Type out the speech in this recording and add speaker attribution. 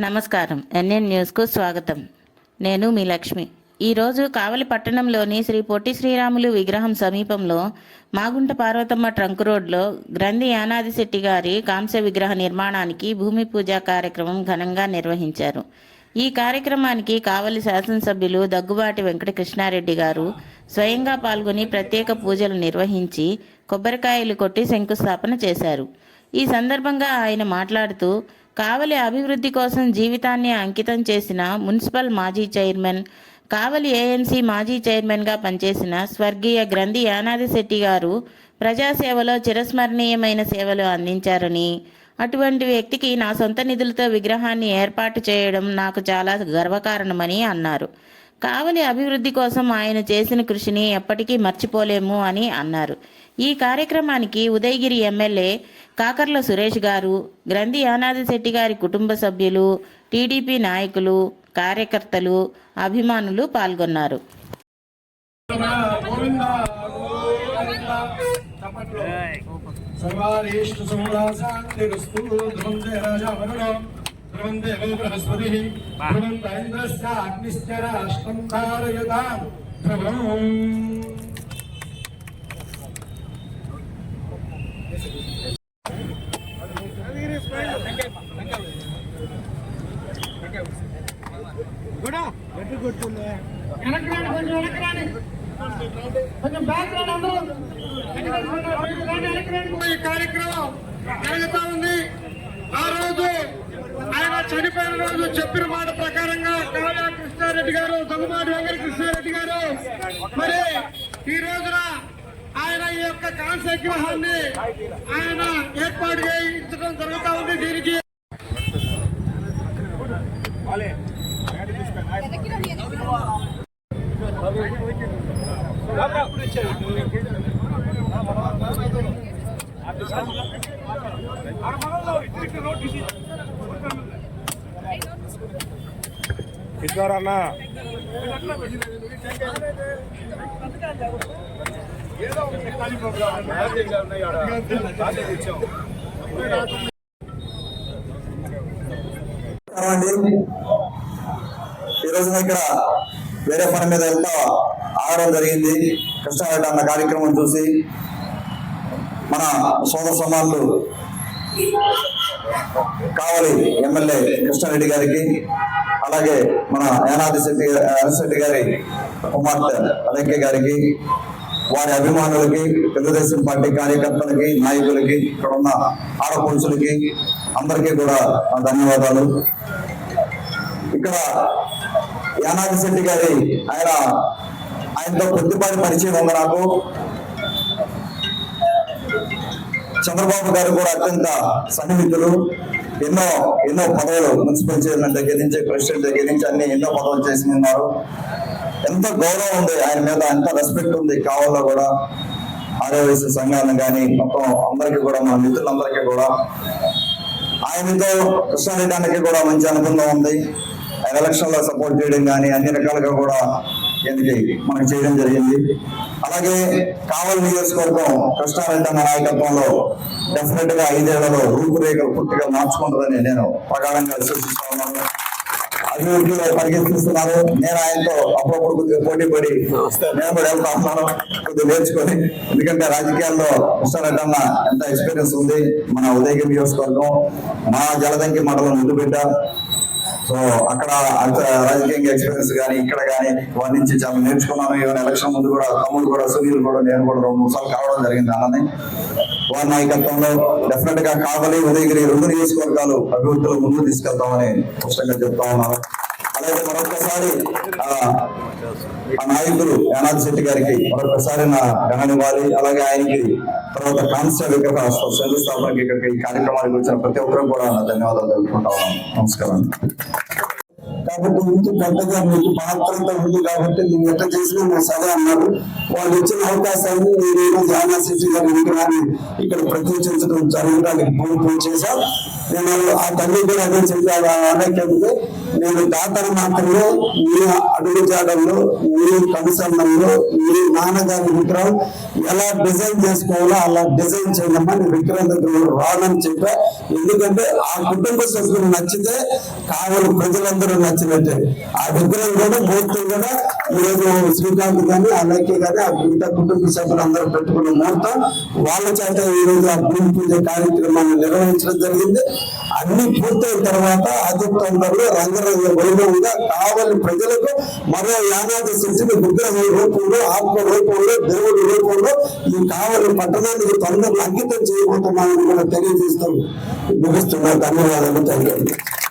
Speaker 1: నమస్కారం. ఎన్ఎన్ న్యూస్కు స్వాగతం. నేను మీ లక్ష్మి. ఈరోజు కావలి పట్టణంలోని శ్రీ పొట్టి శ్రీరాములు విగ్రహం సమీపంలో మాగుంట పార్వతమ్మ ట్రంక్ రోడ్లో గ్రంథి యానాది శెట్టి గారి కాంస్య విగ్రహ నిర్మాణానికి భూమి పూజ కార్యక్రమం ఘనంగా నిర్వహించారు. ఈ కార్యక్రమానికి కావలి శాసనసభ్యులు దగ్గుబాటి వెంకటకృష్ణారెడ్డి గారు స్వయంగా పాల్గొని ప్రత్యేక పూజలు నిర్వహించి కొబ్బరికాయలు కొట్టి శంకుస్థాపన చేశారు. ఈ సందర్భంగా ఆయన మాట్లాడుతూ కావలి అభివృద్ధి కోసం జీవితాన్ని అంకితం చేసిన మున్సిపల్ మాజీ చైర్మన్ కావలి ఏఎంసీ మాజీ చైర్మన్గా పనిచేసిన స్వర్గీయ గ్రంథి యానాది శెట్టి గారు ప్రజాసేవలో చిరస్మరణీయమైన సేవలు అందించారని. అటువంటి వ్యక్తికి నా సొంత నిధులతో విగ్రహాన్ని ఏర్పాటు చేయడం నాకు చాలా గర్వకారణమని అన్నారు. కావలి అభివృద్ధి కోసం ఆయన చేసిన కృషిని ఎప్పటికీ మర్చిపోలేము అని అన్నారు. ఈ కార్యక్రమానికి ఉదయగిరి ఎమ్మెల్యే కాకర్ల సురేష్ గారు గ్రంథి యానాదిశెట్టి గారి కుటుంబ సభ్యులు టీడీపీ నాయకులు కార్యకర్తలు అభిమానులు పాల్గొన్నారు.
Speaker 2: రాజా ध्रुवन्ते वो बृहस्पतिः ध्रुवन्त इन्द्रस्य अग्निश्च राष्ट्रं धारयताम् ध्रुवम्
Speaker 3: వెనక్రాని కొంచెం వెనక్రాని కొంచెం బ్యాక్ రాని అందరూ
Speaker 2: ఈ కార్యక్రమం జరుగుతా ఉంది ఆ రోజు ఆయన చనిపోయిన రోజు చెప్పిన మాట ప్రకారంగా కావ్య కృష్ణారెడ్డి గారు దొంగమాటి వెంకట కృష్ణారెడ్డి గారు మరి ఈ రోజున ఆయన ఈ యొక్క కాంస్య ఆయన ఏర్పాటు చేయించడం జరుగుతూ ఉంది దీనికి
Speaker 4: ఇద్దరన్నా
Speaker 5: అండి ఈరోజు ఇక్కడ వేరే పని మీద వెళ్తా ఆడడం జరిగింది. కృష్ణారెడ్డి అన్న కార్యక్రమం చూసి మన సోదర సమానులు కావాలి ఎమ్మెల్యే కృష్ణారెడ్డి గారికి అలాగే మన యానాది శెట్టి శెట్టి గారి కుమార్తె అలంకే గారికి వారి అభిమానులకి తెలుగుదేశం పార్టీ కార్యకర్తలకి నాయకులకి ఇక్కడ ఉన్న ఆడపడుచులకి అందరికీ కూడా ధన్యవాదాలు. ఇక్కడ యానాది శెట్టి గారి ఆయన ఆయనతో కొద్దిపాటి పరిచయం ఉంది నాకు. చంద్రబాబు గారు కూడా అత్యంత సన్నిహితులు. ఎన్నో ఎన్నో పదవులు మున్సిపల్ చైర్మన్ దగ్గర నుంచి ప్రెసిడెంట్ దగ్గర నుంచి అన్ని ఎన్నో పదవులు చేసి ఉన్నారు. ఎంత గౌరవం ఉంది ఆయన మీద ఎంత రెస్పెక్ట్ ఉంది కావాలో కూడా ఆర్యవైశ్య సంఘాన్ని కానీ మొత్తం అందరికీ కూడా మన మిత్రులందరికీ కూడా. ఆయనతో కృష్ణారెడ్డానికి కూడా మంచి అనుబంధం ఉంది. ఆయన ఎలక్షన్లో సపోర్ట్ చేయడం కానీ అన్ని రకాలుగా కూడా ఎందుకు మనకు చేయడం జరిగింది. అలాగే కావలి నియోజకవర్గం కృష్ణారెడ్డి అన్న నాయకత్వంలో డెఫినెట్గా ఐదేళ్ళలో రూపురేఖలు పూర్తిగా మార్చుకుంటుందని నేను ప్రగాఢంగా విశ్వసిస్తా ఉన్నాను. అభివృద్ధిలో పరిగెత్తిస్తున్నారు. నేను ఆయనతో అప్పుడప్పుడు కొద్దిగా పోటీ పడి నేను కూడా వెళ్తా ఉన్నాను. కొద్దిగా నేర్చుకొని. ఎందుకంటే రాజకీయాల్లో కృష్ణారెడ్డి అన్న ఎంత ఎక్స్పీరియన్స్ ఉంది. మన ఉదయగిరి నియోజకవర్గం మా జలదంకి మండలం ముద్దుబిడ్డ సో అక్కడ అంత రాజకీయంగా ఎక్స్పీరియన్స్ కానీ ఇక్కడ కానీ వారి నుంచి చాలా నేర్చుకున్నాను. ఈవెన్ ఎలక్షన్ ముందు కూడా తమ్ముడు కూడా సునీల్ కూడా నేను కూడా రెండు మూడు సార్లు కావడం జరిగింది అన్నని వారి నాయకత్వంలో డెఫినెట్గా కావలి ఉదయగిరి రెండు నియోజకవర్గాలు అభివృద్ధిలో ముందు తీసుకెళ్తామని స్పష్టంగా చెప్తా ఉన్నాను. అలాగే మరొకసారి ఆ, ఆ నాయకులు యానాది శెట్టి గారికి మరొకసారి నా ఘననివ్వాలి అలాగే ఆయనకి తర్వాత కాన్స్య విగ్రహ శంకుస్థాపనకి ఇక్కడికి ఈ కార్యక్రమానికి వచ్చిన ప్రతి ఒక్కరు కూడా నా ధన్యవాదాలు తెలుపుకుంటా ఉన్నాను నమస్కారం.
Speaker 6: కాబట్టి ఇంటి పెద్దగా మీకు పాత్రత ఉంది కాబట్టి నేను ఎట్లా చేసినా నేను సరే అన్నారు. వాళ్ళు ఇచ్చిన అవకాశాన్ని నేను ఈ రోజు గారి విగ్రహాన్ని ఇక్కడ ప్రతిష్ఠించడం జరగడానికి భూమి పూజ చేశాం. నేను ఆ తల్లి కూడా అదే చెప్పాను అనకపోతే నేను దాతన మాత్రంలో మీ అడుగు జాడల్లో మీ కనుసంబంలో మీ నాన్నగారి విగ్రహం ఎలా డిజైన్ చేసుకోవాలో అలా డిజైన్ చేయడమ్మా నేను విగ్రహం దగ్గర రానని చెప్పా ఎందుకంటే ఆ కుటుంబ సభ్యులు నచ్చితే కావలి ప్రజలందరూ నచ్చినట్టే. ఆ విగ్రహం కూడా మూర్తులు కూడా ఈరోజు శ్రీకాంత్ కానీ అలాగే కానీ ఆ మిగతా కుటుంబ సభ్యులు అందరూ పెట్టుకున్న ముహూర్తం వాళ్ళ చేత ఈ రోజు ఆ భూమి పూజ కార్యక్రమాన్ని నిర్వహించడం జరిగింది. అన్ని పూర్తయిన తర్వాత అధికంలో రంగరంగ వైభవంగా కావలి ప్రజలకు మరో యానాది శక్తిని విగ్రహం రూపంలో ఆత్మ రూపంలో దేవుడి రూపంలో ఈ కావలి పట్టణానికి తొందరగా అంకితం చేయబోతున్నామని కూడా తెలియజేస్తూ ముగిస్తున్నా. ధన్యవాదాలు. థ్యాంక్